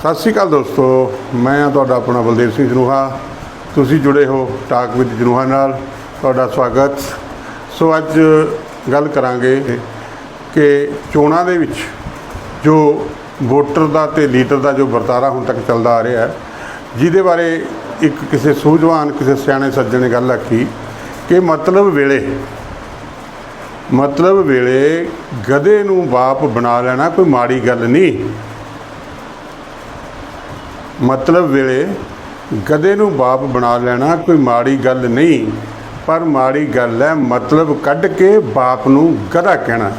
ਸਤਿ ਸ਼੍ਰੀ ਅਕਾਲ ਦੋਸਤੋ, ਮੈਂ ਹਾਂ ਤੁਹਾਡਾ ਆਪਣਾ ਬਲਦੇਵ ਸਿੰਘ ਜਨੂਹਾ। ਤੁਸੀਂ ਜੁੜੇ ਹੋ ਟਾਕ ਵਿਦ ਜਨੂਹਾ ਨਾਲ, ਤੁਹਾਡਾ ਸਵਾਗਤ। ਸੋ ਅੱਜ ਗੱਲ ਕਰਾਂਗੇ ਕਿ ਚੋਣਾਂ ਦੇ ਵਿੱਚ ਜੋ ਵੋਟਰ ਦਾ ਤੇ ਲੀਡਰ ਦਾ ਜੋ ਵਰਤਾਰਾ ਹੁਣ ਤੱਕ ਚੱਲਦਾ ਆ ਰਿਹਾ ਹੈ, ਜਿਹਦੇ ਬਾਰੇ ਇੱਕ ਕਿਸੇ ਸੂਝਵਾਨ, ਕਿਸੇ ਸਿਆਣੇ ਸੱਜਣ ਨੇ ਗੱਲ ਆਖੀ ਕਿ ਮਤਲਬ ਵੇਲੇ ਮਤਲਬ ਵੇਲੇ ਗਧੇ ਨੂੰ ਬਾਪ ਬਣਾ ਲੈਣਾ ਕੋਈ ਮਾੜੀ ਗੱਲ ਨਹੀਂ। ਮਤਲਬ ਵੇਲੇ ਗਧੇ ਨੂੰ ਬਾਪ ਬਣਾ ਲੈਣਾ ਕੋਈ ਮਾੜੀ ਗੱਲ ਨਹੀਂ, ਪਰ ਮਾੜੀ ਗੱਲ ਹੈ ਮਤਲਬ ਕੱਢ ਕੇ ਬਾਪ ਨੂੰ ਗਧਾ ਕਹਿਣਾ।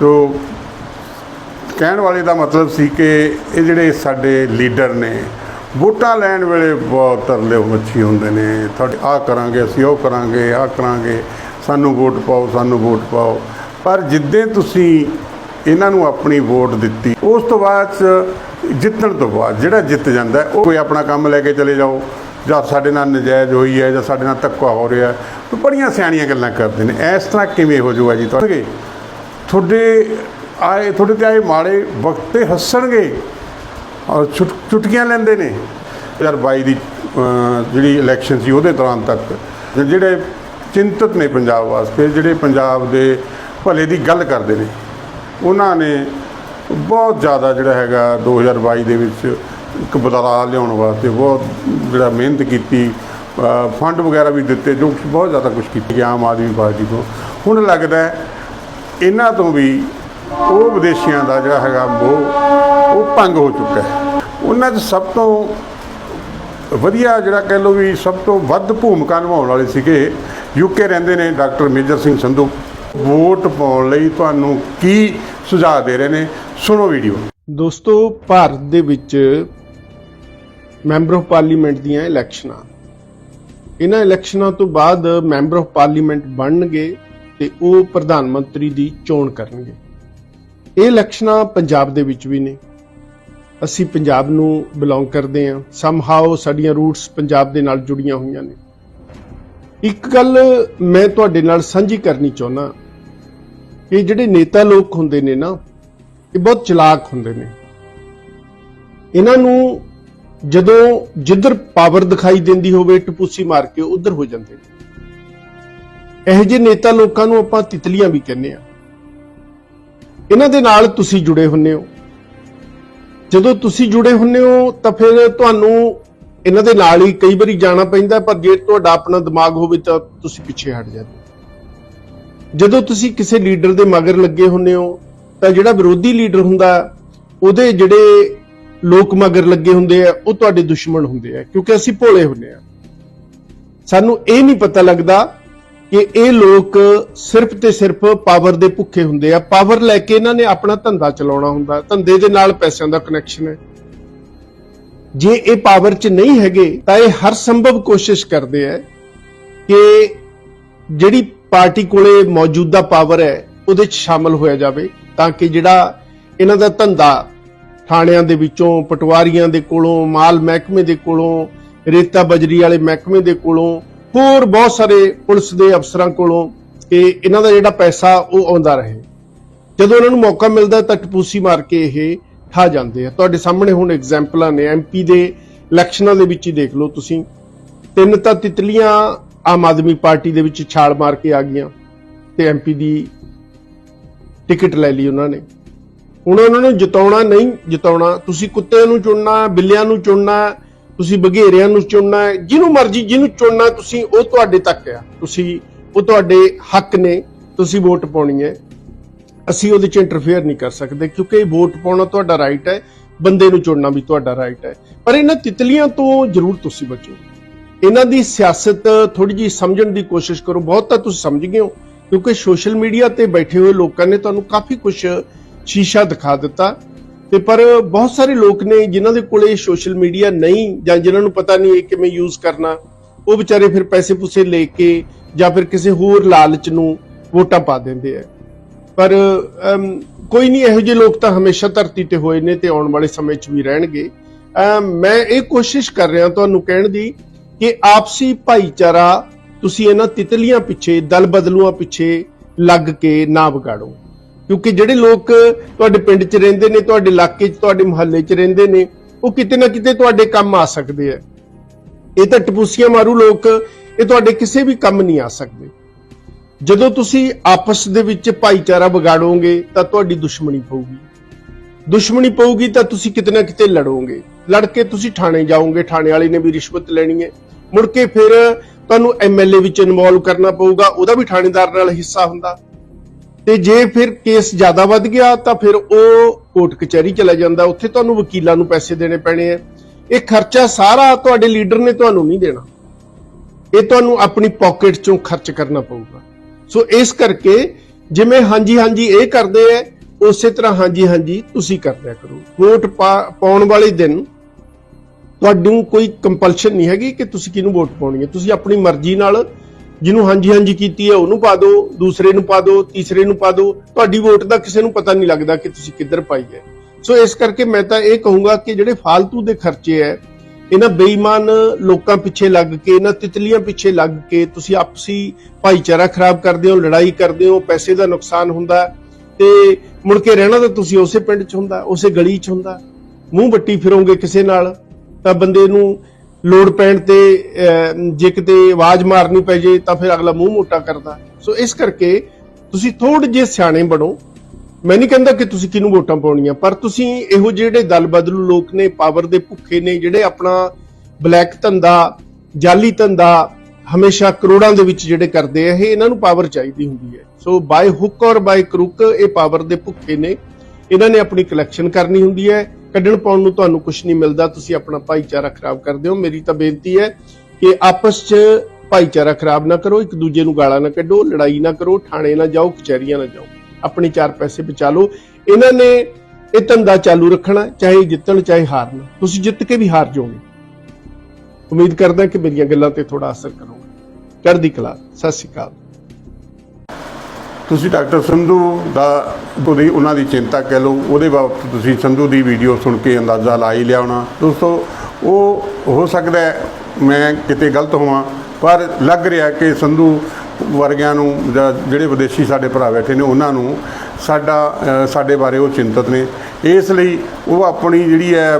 ਤੋ ਕਹਿਣ ਵਾਲੇ ਦਾ ਮਤਲਬ ਸੀ ਕਿ ਇਹ ਜਿਹੜੇ ਸਾਡੇ ਲੀਡਰ ਨੇ ਵੋਟਾਂ ਲੈਣ ਵੇਲੇ ਬਹੁਤ ਤਰਲੇ ਮੱਛੀ ਹੁੰਦੇ ਨੇ। ਤੁਹਾਡੇ ਆਹ ਕਰਾਂਗੇ, ਅਸੀਂ ਉਹ ਕਰਾਂਗੇ, ਆਹ ਕਰਾਂਗੇ, ਸਾਨੂੰ ਵੋਟ ਪਾਓ, ਸਾਨੂੰ ਵੋਟ ਪਾਓ। ਪਰ ਜਿੱਦੇ ਤੁਸੀਂ ਇਹਨਾਂ ਨੂੰ ਆਪਣੀ ਵੋਟ ਦਿੱਤੀ। ਉਸ ਤੋਂ ਬਾਅਦ 'ਚ ਜਿੱਤਣ ਤੋਂ ਬਾਅਦ ਜਿਹੜਾ ਜਿੱਤ ਜਾਂਦਾ ਉਹ ਕੋਈ ਆਪਣਾ ਕੰਮ ਲੈ ਕੇ ਚਲੇ ਜਾਓ, ਜਾਂ ਸਾਡੇ ਨਾਲ ਨਜਾਇਜ਼ ਹੋਈ ਹੈ, ਜਾਂ ਸਾਡੇ ਨਾਲ ਧੱਕਾ ਹੋ ਰਿਹਾ ਹੈ। ਬੜੀਆਂ ਸਿਆਣੀਆਂ ਗੱਲਾਂ ਕਰਦੇ ਨੇ। ਇਸ ਤਰ੍ਹਾਂ ਕਿਵੇਂ ਹੋ ਜਾਊਗਾ ਜੀ? ਤੁਹਾਡੇ ਤੁਹਾਡੇ ਆਏ ਤੁਹਾਡੇ ਤੇ ਆਏ ਮਾੜੇ ਵਕਤ ਤੇ ਹੱਸਣਗੇ ਔਰ ਛੁਟ ਚੁਟਕੀਆਂ ਲੈਂਦੇ ਨੇ। 2022 ਦੀ ਜਿਹੜੀ ਇਲੈਕਸ਼ਨ ਸੀ, ਉਹਦੇ ਦੌਰਾਨ ਤੱਕ ਜਿਹੜੇ ਚਿੰਤਤ ਨੇ ਪੰਜਾਬ ਵਾਸਤੇ, ਜਿਹੜੇ ਪੰਜਾਬ ਦੇ ਭਲੇ ਦੀ ਗੱਲ ਕਰਦੇ ਨੇ ਉਹਨਾਂ ਨੇ ਬਹੁਤ ਜ਼ਿਆਦਾ ਜਿਹੜਾ ਹੈਗਾ 2022 ਦੇ ਵਿੱਚ ਇੱਕ ਬਦਲਾਅ ਲਿਆਉਣ ਵਾਸਤੇ ਬਹੁਤ ਜਿਹੜਾ ਮਿਹਨਤ ਕੀਤੀ ਫੰਡ ਵਗੈਰਾ ਵੀ ਦਿੱਤੇ, ਜੋ ਕਿ ਬਹੁਤ ਜ਼ਿਆਦਾ ਕੁਝ ਕੀਤੀ ਗਿਆ ਆਮ ਆਦਮੀ ਪਾਰਟੀ ਤੋਂ। ਹੁਣ ਲੱਗਦਾ ਇਹਨਾਂ ਤੋਂ ਵੀ ਉਹ ਵਿਦੇਸ਼ੀਆਂ ਦਾ ਜਿਹੜਾ ਹੈਗਾ ਮੋਹ, ਉਹ ਭੰਗ ਹੋ ਚੁੱਕਾ ਹੈ। ਉਹਨਾਂ 'ਚ ਸਭ ਤੋਂ ਵਧੀਆ ਜਿਹੜਾ ਕਹਿ ਲਓ ਵੀ ਸਭ ਤੋਂ ਵੱਧ ਭੂਮਿਕਾ ਨਿਭਾਉਣ ਵਾਲੇ ਸੀਗੇ ਯੂਕੇ ਰਹਿੰਦੇ ਨੇ ਡਾਕਟਰ ਮੇਜਰ ਸਿੰਘ ਸੰਧੂ। ਵੋਟ ਪਾਉਣ ਲਈ ਤੁਹਾਨੂੰ ਕੀ ਸੁਝਾਅ ਦੇ ਰਹੇ ਨੇ? ਸੁਣੋ ਵੀਡੀਓ। ਦੋਸਤੋ, ਭਾਰਤ ਦੇ ਵਿੱਚ ਮੈਂਬਰ ਆਫ ਪਾਰਲੀਮੈਂਟ ਦੀਆਂ ਇਲੈਕਸ਼ਨਾਂ। ਇਹਨਾਂ ਇਲੈਕਸ਼ਨਾਂ ਤੋਂ ਬਾਅਦ ਮੈਂਬਰ ਆਫ ਪਾਰਲੀਮੈਂਟ ਬਣਨਗੇ ਤੇ ਉਹ ਪ੍ਰਧਾਨ ਮੰਤਰੀ ਦੀ ਚੋਣ ਕਰਨਗੇ। ਇਹ ਇਲੈਕਸ਼ਨਾਂ ਪੰਜਾਬ ਦੇ ਵਿੱਚ ਵੀ ਨੇ। ਅਸੀਂ ਪੰਜਾਬ ਨੂੰ ਬਿਲੋਂਗ ਕਰਦੇ ਹਾਂ। ਸਮਹਾਉ ਸਾਡੀਆਂ ਰੂਟਸ ਪੰਜਾਬ ਦੇ ਨਾਲ ਜੁੜੀਆਂ ਹੋਈਆਂ ਨੇ। ਇੱਕ ਗੱਲ ਮੈਂ ਤੁਹਾਡੇ ਨਾਲ ਸਾਂਝੀ ਕਰਨੀ ਚਾਹੁੰਦਾ। ਕਿ ਜਿਹੜੇ ਨੇਤਾ ਲੋਕ ਹੁੰਦੇ ਨੇ ਨਾ, ਇਹ ਬਹੁਤ ਚਲਾਕ ਹੁੰਦੇ ਨੇ। ਇਹਨਾਂ ਨੂੰ ਜਦੋਂ ਜਿੱਧਰ ਪਾਵਰ ਦਿਖਾਈ ਦਿੰਦੀ ਹੋਵੇ ਟਪੂਸੀ ਮਾਰ ਕੇ ਉਧਰ ਹੋ ਜਾਂਦੇ ਨੇ। ਇਹੋ ਜਿਹੇ ਨੇਤਾ ਲੋਕਾਂ ਨੂੰ ਆਪਾਂ ਤਿਤਲੀਆਂ ਵੀ ਕਹਿੰਦੇ ਆ। ਇਹਨਾਂ ਦੇ ਨਾਲ ਤੁਸੀਂ ਜੁੜੇ ਹੁੰਨੇ ਹੋ। ਜਦੋਂ ਤੁਸੀਂ ਜੁੜੇ ਹੁੰਨੇ ਹੋ, ਤਾਂ ਫਿਰ ਤੁਹਾਨੂੰ ਇਹਨਾਂ ਦੇ ਨਾਲ ਹੀ ਕਈ ਵਾਰੀ ਜਾਣਾ ਪੈਂਦਾ, ਪਰ ਜੇ ਤੁਹਾਡਾ ਆਪਣਾ ਦਿਮਾਗ ਹੋਵੇ ਤਾਂ ਤੁਸੀਂ ਪਿੱਛੇ ਹਟ ਜਾਂਦੇ ਜਦੋਂ ਤੁਸੀਂ ਕਿਸੇ ਲੀਡਰ ਦੇ ਮਗਰ ਲੱਗੇ ਹੁੰਨੇ ਹੋ, ਤਾਂ ਜਿਹੜਾ ਵਿਰੋਧੀ ਲੀਡਰ ਹੁੰਦਾ, ਉਹਦੇ ਜਿਹੜੇ ਲੋਕ ਮਗਰ ਲੱਗੇ ਹੁੰਦੇ ਆ, ਉਹ ਤੁਹਾਡੇ ਦੁਸ਼ਮਣ ਹੁੰਦੇ ਆ, ਕਿਉਂਕਿ ਅਸੀਂ ਭੋਲੇ ਹੁੰਨੇ ਆ। ਸਾਨੂੰ ਇਹ ਨਹੀਂ ਪਤਾ ਲੱਗਦਾ ਕਿ ਇਹ ਲੋਕ ਸਿਰਫ ਤੇ ਸਿਰਫ ਪਾਵਰ ਦੇ ਭੁੱਖੇ ਹੁੰਦੇ ਆ। ਪਾਵਰ ਲੈ ਕੇ ਇਹਨਾਂ ਨੇ ਆਪਣਾ ਧੰਦਾ ਚਲਾਉਣਾ ਹੁੰਦਾ, ਧੰਦੇ ਦੇ ਨਾਲ ਪੈਸਿਆਂ ਦਾ ਕਨੈਕਸ਼ਨ ਹੈ। ਜੇ ਇਹ ਪਾਵਰ 'ਚ ਨਹੀਂ ਹੈਗੇ, ਤਾਂ ਇਹ ਹਰ ਸੰਭਵ ਕੋਸ਼ਿਸ਼ ਕਰਦੇ ਆ ਕਿ ਜਿਹੜੀ ਪਾਰਟੀ ਕੋਲੇ ਮੌਜੂਦਾ ਪਾਵਰ ਹੈ, ਉਹਦੇ 'ਚ ਸ਼ਾਮਲ ਹੋਇਆ ਜਾਵੇ ਤਾਂ ਕਿ ਜਿਹੜਾ ਇਹਨਾਂ ਦਾ ਧੰਦਾ ਥਾਣਿਆਂ ਦੇ ਵਿੱਚੋਂ, ਪਟਵਾਰੀਆਂ ਦੇ ਕੋਲੋਂ, ਮਾਲ ਮਹਿਕਮੇ ਦੇ ਕੋਲੋਂ, ਰੇਤਾ ਬਜਰੀ ਵਾਲੇ ਮਹਿਕਮੇ ਦੇ ਕੋਲੋਂ, ਹੋਰ ਬਹੁਤ ਸਾਰੇ ਪੁਲਿਸ ਦੇ ਅਫਸਰਾਂ ਕੋਲੋਂ ਕਿ ਇਹਨਾਂ ਦਾ ਜਿਹੜਾ ਪੈਸਾ ਉਹ ਆਉਂਦਾ ਰਹੇ। ਜਦੋਂ ਇਹਨਾਂ ਨੂੰ ਮੌਕਾ ਮਿਲਦਾ ਤਾਂ ਟਪੂਸੀ ਮਾਰ ਕੇ ਇਹ ਠਾ ਜਾਂਦੇ ਆ। ਤੁਹਾਡੇ ਸਾਹਮਣੇ ਹੁਣ ਐਗਜ਼ਾਮਪਲਾਂ ਨੇ ਐਮਪੀ ਦੇ ਇਲੈਕਸ਼ਨਾਂ ਦੇ ਵਿੱਚ ਹੀ ਦੇਖ ਲਓ ਤੁਸੀਂ। ਤਿੰਨ ਤਾਂ ਤਿਤਲੀਆਂ ਆਮ ਆਦਮੀ ਪਾਰਟੀ ਦੇ ਵਿੱਚ ਛਾਲ ਮਾਰ ਕੇ ਆ ਗਈਆਂ ਤੇ ਐਮਪੀ ਦੀ ਟਿਕਟ ਲੈ ਲਈ ਉਹਨਾਂ ਨੇ। ਹੁਣ ਉਹਨਾਂ ਨੂੰ ਜਿਤਾਉਣਾ ਨਹੀਂ ਜਿਤਾਉਣਾ, ਤੁਸੀਂ ਕੁੱਤਿਆਂ ਨੂੰ ਚੁਣਨਾ, ਬਿੱਲਿਆਂ ਨੂੰ ਚੁਣਨਾ, ਤੁਸੀਂ ਬਘੇਰਿਆਂ ਨੂੰ ਚੁਣਨਾ, ਜਿਹਨੂੰ ਮਰਜ਼ੀ ਜਿਹਨੂੰ ਚੁਣਨਾ ਤੁਸੀਂ, ਉਹ ਤੁਹਾਡੇ ਤੱਕ ਆ। ਤੁਸੀਂ, ਉਹ ਤੁਹਾਡੇ ਹੱਕ ਨੇ, ਤੁਸੀਂ ਵੋਟ ਪਾਉਣੀ ਹੈ। ਅਸੀਂ ਉਹਦੇ 'ਚ ਇੰਟਰਫੇਅਰ ਨਹੀਂ ਕਰ ਸਕਦੇ, ਕਿਉਂਕਿ ਵੋਟ ਪਾਉਣਾ ਤੁਹਾਡਾ ਰਾਈਟ ਹੈ, ਬੰਦੇ ਨੂੰ ਚੁਣਨਾ ਵੀ ਤੁਹਾਡਾ ਰਾਈਟ ਹੈ। ਪਰ ਇਹਨਾਂ ਤਿਤਲੀਆਂ ਤੋਂ ਜ਼ਰੂਰ ਤੁਸੀਂ ਬਚੋ। ਇਹਨਾਂ ਦੀ ਸਿਆਸਤ ਥੋੜੀ ਜੀ ਸਮਝਣ ਦੀ ਕੋਸ਼ਿਸ਼ ਕਰੋ। ਬਹੁਤ ਤਾਂ ਤੁਸੀਂ ਸਮਝ ਗਏ ਹੋ ਕਿਉਂਕਿ ਸੋਸ਼ਲ ਮੀਡੀਆ ਤੇ ਬੈਠੇ ਹੋਏ ਲੋਕਾਂ ਨੇ ਤੁਹਾਨੂੰ ਕਾਫੀ ਕੁਝ ਸ਼ੀਸ਼ਾ ਦਿਖਾ ਦਿੱਤਾ। ਤੇ ਪਰ ਬਹੁਤ ਸਾਰੇ ਲੋਕ ਨੇ ਜਿਨ੍ਹਾਂ ਦੇ ਕੋਲੇ ਸੋਸ਼ਲ ਮੀਡੀਆ ਨਹੀਂ ਜਾਂ ਜਿਨ੍ਹਾਂ ਨੂੰ ਪਤਾ ਨਹੀਂ ਇਹ ਕਿਵੇਂ ਯੂਜ਼ ਕਰਨਾ ਉਹ ਵਿਚਾਰੇ ਫਿਰ ਪੈਸੇ ਪੂਸੇ ਲੈ ਕੇ ਜਾਂ ਫਿਰ ਕਿਸੇ ਹੋਰ ਲਾਲਚ ਨੂੰ ਵੋਟਾਂ ਪਾ ਦਿੰਦੇ ਆ। ਪਰ ਕੋਈ ਨਹੀਂ ਇਹੋ ਜਿਹੇ ਲੋਕ ਤਾਂ ਹਮੇਸ਼ਾ ਧਰਤੀ ਤੇ ਹੋਏ ਨੇ ਤੇ ਆਉਣ ਵਾਲੇ ਸਮੇਂ 'ਚ ਵੀ ਰਹਿਣਗੇ। ਅਮ, ਮੈਂ ਇਹ ਕੋਸ਼ਿਸ਼ ਕਰ ਰਿਹਾ ਤੁਹਾਨੂੰ ਕਹਿਣ ਦੀ ਕਿ ਆਪਸੀ ਭਾਈਚਾਰਾ ਤੁਸੀਂ ਇਹਨਾਂ ਤਿਤਲੀਆਂ ਪਿੱਛੇ ਦਲ ਬਦਲੂਆਂ ਪਿੱਛੇ ਲੱਗ ਕੇ ਨਾ ਵਿਗਾੜੋ। ਕਿਉਂਕਿ ਜਿਹੜੇ ਲੋਕ ਤੁਹਾਡੇ ਪਿੰਡ 'ਚ ਰਹਿੰਦੇ ਨੇ, ਤੁਹਾਡੇ ਇਲਾਕੇ 'ਚ, ਤੁਹਾਡੇ ਮੁਹੱਲੇ 'ਚ ਰਹਿੰਦੇ ਨੇ, ਉਹ ਕਿਤੇ ਨਾ ਕਿਤੇ ਤੁਹਾਡੇ ਕੰਮ ਆ ਸਕਦੇ ਆ। ਇਹ ਤਾਂ ਟਪੂਸੀਆਂ ਮਾਰੂ ਲੋਕ, ਇਹ ਤੁਹਾਡੇ ਕਿਸੇ ਵੀ ਕੰਮ ਨਹੀਂ ਆ ਸਕਦੇ। ਜਦੋਂ ਤੁਸੀਂ ਆਪਸ ਦੇ ਵਿੱਚ ਭਾਈਚਾਰਾ ਵਿਗਾੜੋਗੇ, ਤਾਂ ਤੁਹਾਡੀ ਦੁਸ਼ਮਣੀ ਪਊਗੀ। ਦੁਸ਼ਮਣੀ ਪਊਗੀ ਤਾਂ ਤੁਸੀਂ ਕਿਤੇ ਨਾ ਕਿਤੇ ਲੜੋਗੇ। ਲੜ ਕੇ ਤੁਸੀਂ ਥਾਣੇ ਜਾਓਗੇ, ਥਾਣੇ ਵਾਲੇ ਨੇ ਵੀ ਰਿਸ਼ਵਤ ਲੈਣੀ ਹੈ। ਮੁੜ ਕੇ ਫਿਰ ਤੁਹਾਨੂੰ ਐਮਐਲਏ ਵਿੱਚ ਇਨਵੋਲਵ ਕਰਨਾ ਪਊਗਾ, ਉਹਦਾ ਵੀ ਥਾਣੇਦਾਰ ਨਾਲ ਹਿੱਸਾ ਹੁੰਦਾ। ਤੇ ਜੇ ਫਿਰ ਕੇਸ ਜ਼ਿਆਦਾ ਵੱਧ ਗਿਆ, ਤਾਂ ਫਿਰ ਉਹ ਕੋਰਟ ਕਚਹਿਰੀ ਚਲਾ ਜਾਂਦਾ, ਉੱਥੇ ਤੁਹਾਨੂੰ ਵਕੀਲਾਂ ਨੂੰ ਪੈਸੇ ਦੇਣੇ ਪੈਣੇ ਆ। ਇਹ ਖਰਚਾ ਸਾਰਾ ਤੁਹਾਡੇ ਲੀਡਰ ਨੇ ਤੁਹਾਨੂੰ ਨਹੀਂ ਦੇਣਾ। ਇਹ ਤੁਹਾਨੂੰ ਆਪਣੀ ਪਾਕਟ ਚੋਂ ਖਰਚ ਕਰਨਾ ਪਊਗਾ। ਸੋ ਇਸ ਕਰਕੇ ਜਿਵੇਂ ਹਾਂਜੀ ਹਾਂਜੀ ਇਹ ਕਰਦੇ ਐ ਉਸੇ ਤਰ੍ਹਾਂ ਹਾਂਜੀ ਹਾਂਜੀ ਤੁਸੀਂ ਕਰਦਿਆ ਕਰੋ। ਵੋਟ ਪਾ- ਪਾਉਣ ਵਾਲੇ ਦਿਨ ਤੁਹਾਨੂੰ ਕੋਈ ਕੰਪਲਸ਼ਨ ਨਹੀਂ ਹੈਗੀ ਕਿ ਤੁਸੀਂ ਕਿਹਨੂੰ ਵੋਟ ਪਾਉਣੀ ਹੈ। ਤੁਸੀਂ ਆਪਣੀ ਮਰਜ਼ੀ ਨਾਲ ਜਿਹਨੂੰ ਹਾਂਜੀ ਹਾਂਜੀ ਕੀਤੀ ਹੈ, ਉਹਨੂੰ ਪਾ ਦਿਓ, ਦੂਸਰੇ ਨੂੰ ਪਾ ਦਿਓ, ਤੀਸਰੇ ਨੂੰ ਪਾ ਦਿਓ। ਤੁਹਾਡੀ ਵੋਟ ਦਾ ਕਿਸੇ ਨੂੰ ਪਤਾ ਨਹੀਂ ਲੱਗਦਾ ਕਿ ਤੁਸੀਂ ਕਿੱਧਰ ਪਾਈ ਹੈ। ਸੋ ਇਸ ਕਰਕੇ ਮੈਂ ਤਾਂ ਇਹ ਕਹੂੰਗਾ ਕਿ ਜਿਹੜੇ ਫालतू ਦੇ ਖਰਚੇ ਹੈ, ਇਹਨਾਂ ਬੇਈਮਾਨ ਲੋਕਾਂ ਪਿੱਛੇ ਲੱਗ ਕੇ, ਇਹਨਾਂ ਤਿਤਲੀਆਂ ਪਿੱਛੇ ਲੱਗ ਕੇ ਤੁਸੀਂ ਆਪਸੀ ਭਾਈਚਾਰਾ ਖਰਾਬ ਕਰਦੇ ਹੋ, ਲੜਾਈ ਕਰਦੇ ਹੋ, ਪੈਸੇ ਦਾ ਨੁਕਸਾਨ ਹੁੰਦਾ ਤੇ ਮੁੜ ਕੇ ਰਹਿਣਾ ਤਾਂ ਤੁਸੀਂ ਉਸੇ ਪਿੰਡ 'ਚ ਹੁੰਦਾ, ਉਸੇ ਗਲੀ 'ਚ ਹੁੰਦਾ। ਮੂੰਹ ਵੱਟੀ ਫਿਰੋਗੇ ਕਿਸੇ ਨਾਲ ਤਾਂ ਬੰਦੇ ਨੂੰ ਲੋੜ ਪੈਣ ਤੇ ਜੇ ਕਿਤੇ ਆਵਾਜ਼ ਮਾਰਨੀ ਪੈ ਜੇ ਤਾਂ ਫਿਰ ਅਗਲਾ ਮੂੰਹ ਮੋਟਾ ਕਰਦਾ। ਸੋ ਇਸ ਕਰਕੇ ਤੁਸੀਂ ਥੋੜੇ ਜਿਹੇ ਸਿਆਣੇ ਬਣੋ। ਮੈਂ ਨਹੀਂ ਕਹਿੰਦਾ ਕਿ ਤੁਸੀਂ ਕਿਹਨੂੰ ਵੋਟਾਂ ਪਾਉਣੀਆਂ, ਪਰ ਤੁਸੀਂ ਇਹੋ ਜਿਹੜੇ ਦਲ ਬਦਲੂ ਲੋਕ ਨੇ, ਪਾਵਰ ਦੇ ਭੁੱਖੇ ਨੇ, ਜਿਹੜੇ ਆਪਣਾ ਬਲੈਕ ਧੰਦਾ, ਜਾਲੀ ਧੰਦਾ ਹਮੇਸ਼ਾ ਕਰੋੜਾਂ ਦੇ ਵਿੱਚ ਜਿਹੜੇ ਕਰਦੇ ਆ, ਇਹ ਇਹਨਾਂ ਨੂੰ ਪਾਵਰ ਚਾਹੀਦੀ ਹੁੰਦੀ ਹੈ। ਸੋ ਬਾਈ ਹੁੱਕ ਔਰ ਬਾਈ ਕਰੁੱਕ ਇਹ ਪਾਵਰ ਦੇ ਭੁੱਖੇ ਨੇ। ਇਹਨਾਂ ਨੇ ਆਪਣੀ ਕਲੈਕਸ਼ਨ ਕਰਨੀ ਹੁੰਦੀ ਹੈ। ਕੱਢਣ ਪਾਉਣ ਨੂੰ ਤੁਹਾਨੂੰ ਕੁਝ ਨਹੀਂ ਮਿਲਦਾ, ਤੁਸੀਂ ਆਪਣਾ ਭਾਈਚਾਰਾ ਖਰਾਬ ਕਰਦੇ ਹੋ। ਮੇਰੀ ਤਾਂ ਬੇਨਤੀ ਹੈ ਕਿ ਆਪਸ 'ਚ ਭਾਈਚਾਰਾ ਖਰਾਬ ਨਾ ਕਰੋ, ਇੱਕ ਦੂਜੇ ਨੂੰ ਗਾਲਾਂ ਨਾ ਕੱਢੋ, ਲੜਾਈ ਨਾ ਕਰੋ, ਥਾਣੇ ਨਾ ਜਾਓ, ਕਚਹਿਰੀਆਂ ਨਾ ਜਾਓ। ਆਪਣੇ ਚਾਰ ਪੈਸੇ ਬਚਾ ਲਓ। ਇਹਨਾਂ ਨੇ ਇਹ ਧੰਦਾ ਚਾਲੂ ਰੱਖਣਾ, ਚਾਹੇ ਜਿੱਤਣ, ਚਾਹੇ ਹਾਰਨ। ਤੁਸੀਂ ਜਿੱਤ ਕੇ ਵੀ ਹਾਰ ਜਾਓਗੇ। ਉਮੀਦ ਕਰਦਾ ਕਿ ਮੇਰੀਆਂ ਗੱਲਾਂ ਤੇ ਥੋੜਾ ਅਸਰ ਕਰੋਗੇ। ਚੜ੍ਹਦੀ ਕਲਾ ਸਤਿ ਸ਼੍ਰੀ ਅਕਾਲ। ਤੁਸੀਂ ਡਾਕਟਰ ਸੰਧੂ ਦਾ ਉਹਦੀ ਉਹਨਾਂ ਦੀ ਚਿੰਤਾ ਕਹਿ ਲਓ, ਉਹਦੇ ਬਾਬਤ ਤੁਸੀਂ ਸੰਧੂ ਦੀ ਵੀਡੀਓ ਸੁਣ ਕੇ ਅੰਦਾਜ਼ਾ ਲਾ ਹੀ ਲਿਆ ਹੋਣਾ। ਦੋਸਤੋ, ਉਹ ਹੋ ਸਕਦਾ ਮੈਂ ਕਿਤੇ ਗਲਤ ਹੋਵਾਂ, ਪਰ ਲੱਗ ਰਿਹਾ ਕਿ ਸੰਧੂ ਵਰਗਿਆਂ ਨੂੰ ਜਾਂ ਜਿਹੜੇ ਵਿਦੇਸ਼ੀ ਸਾਡੇ ਭਰਾ ਬੈਠੇ ਨੇ, ਉਹਨਾਂ ਨੂੰ ਸਾਡਾ ਸਾਡੇ ਬਾਰੇ ਉਹ ਚਿੰਤਤ ਨੇ। ਇਸ ਲਈ ਉਹ ਆਪਣੀ ਜਿਹੜੀ ਹੈ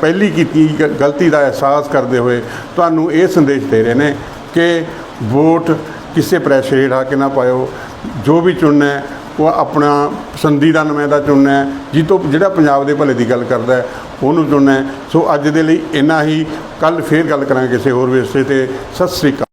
ਪਹਿਲੀ ਕੀਤੀ ਗਲਤੀ ਦਾ ਅਹਿਸਾਸ ਕਰਦੇ ਹੋਏ ਤੁਹਾਨੂੰ ਇਹ ਸੰਦੇਸ਼ ਦੇ ਰਹੇ ਨੇ ਕਿ ਵੋਟ ਕਿਸੇ ਪ੍ਰੈਸ਼ਰ ਹੇਠ ਆ ਕੇ ਨਾ ਪਾਇਓ ਜੋ ਵੀ ਚੁਣਨਾ ਉਹ ਆਪਣਾ ਪਸੰਦੀਦਾ ਨੁਮਾਇੰਦਾ ਚੁਣਨਾ ਹੈ ਤੋਂ ਜਿਹੜਾ ਪੰਜਾਬ ਦੇ ਭਲੇ ਦੀ ਗੱਲ ਕਰਦਾ ਉਹਨੂੰ ਚੁਣਨਾ ਸੋ ਅੱਜ ਦੇ ਲਈ ਇੰਨਾ ਹੀ। ਕੱਲ ਫੇਰ ਗੱਲ ਕਰਾਂਗੇ ਕਿਸੇ ਹੋਰ ਵਿਸ਼ੇ ਤੇ। ਸਤਿ ਸ੍ਰੀ ਅਕਾਲ।